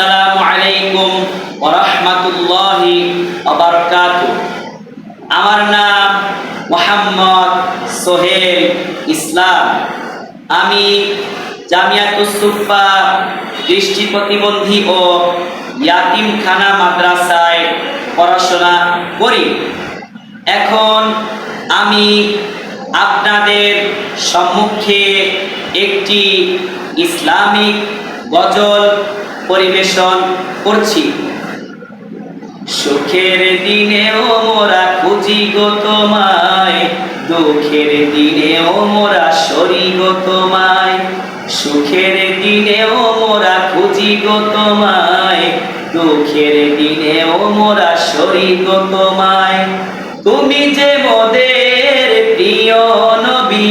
আসসালামু আলাইকুম ওয়া রাহমাতুল্লাহি ওয়া বারাকাতুহু। আমার নাম মোহাম্মদ সোহেল ইসলাম। আমি জামিয়াতুস সুফা দৃষ্টি প্রতিবন্ধী ও ইয়াতিমখানা মাদ্রাসায় পড়াশোনা করি। এখন আমি আপনাদের সম্মুখে একটি ইসলামিক গজল পরিবেশন করছি। সুখের দিনেও মোরা খুঁজি গো তোমায়, দুঃখের দিনেও মোরা সরি গো তোমায়। সুখের দিনেও মোরা খুঁজি গো তোমায়, দুঃখের দিনেও মোরা সরি গো তোমায়। তুমি যে মোদের প্রিয় নবী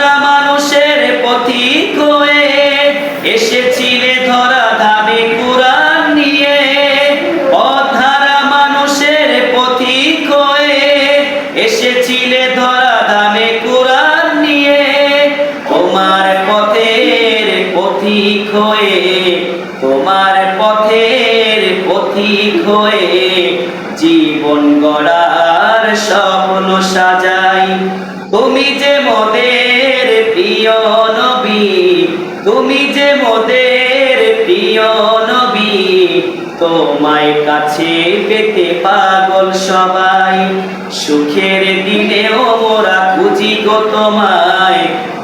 পথিক হয়ে, তোমার পথের পথিক হয়ে জীবন গড়ার স্বপ্ন সাজাই। তুমি যে মোদের প্রিয় নবী, তুমি যে মোদের প্রিয় নবী, তোমায় কাছে পেতে পাগল সবাই। সুখের দিনেও মোরা খুঁজি গো তোমায়।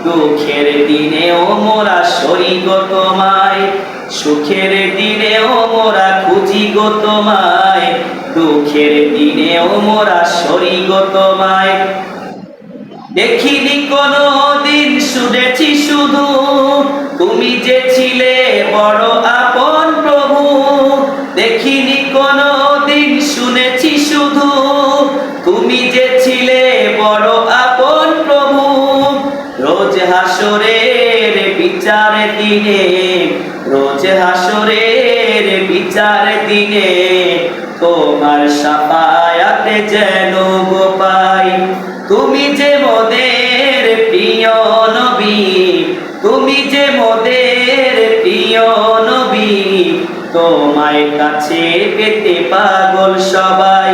দুঃখের দিনেও মোরা সরি গো তোমায়। সুখের দিনেও মোরা খুঁজি গো তোমায়। দুঃখের দিনেও মোরা সরি গো তোমায়। দেখিনি কোনো দিন শুনেছি শুধু, তুমি যে ছিলে বড় আপন প্রভু। দেখিনি কোনো দিন শুনেছি শুধু, তুমি যে হাসরের বিচার দিনে, রোজ হাসরের বিচার দিনে তোমার সাফায়াতে যেন গোপাই তুমি যে মোদের প্রিয় নবী, তুমি যে মোদের প্রিয় নবী, তোমায় কাছে পেতে পাগল সবাই।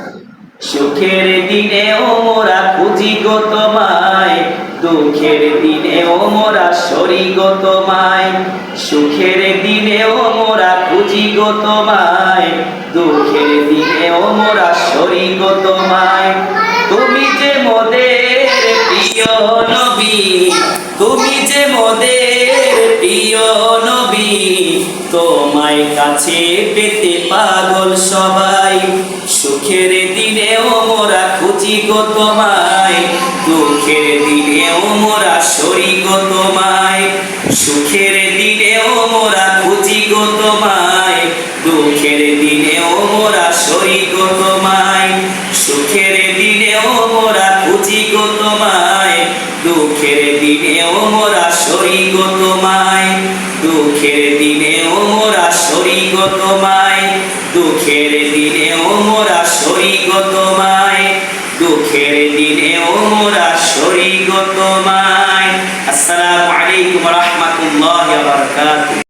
সুখের দিনেও মোরা খুঁজি গো তোমায়, দুঃখের দিনেও মোরা সরি গো সুখের দিনেও মোরা খুঁজি গো তোমায়, দুঃখের দিনেও মোরা সরি গো তোমায়। তুমি যে মোদের প্রিয় নবী, তুমি যে মোদের প্রিয় নবী, তোমায় কাছে পেতে পাগল সবাই। খুঁজি গো তোমায়, দুঃখের দিনেও মোরা সরি গো তোমায়, সুখের দিনেও মোরা খুঁজি গো তোমায়, দুঃখের দিনেও মোরা সরি গো তোমায়, সুখের দিনেও মোরা খুঁজি গো তোমায়, দুঃখের দিনেও মোরা সরি গো তোমায়, দুঃখের দিনেও মোরা সরি গো তোমায়, দুঃখের দিনেও মোরা সরি গো সরি গো তোমায়। আসসালামু আলাইকুম রহমতুল্লাহ বারকাতুহ।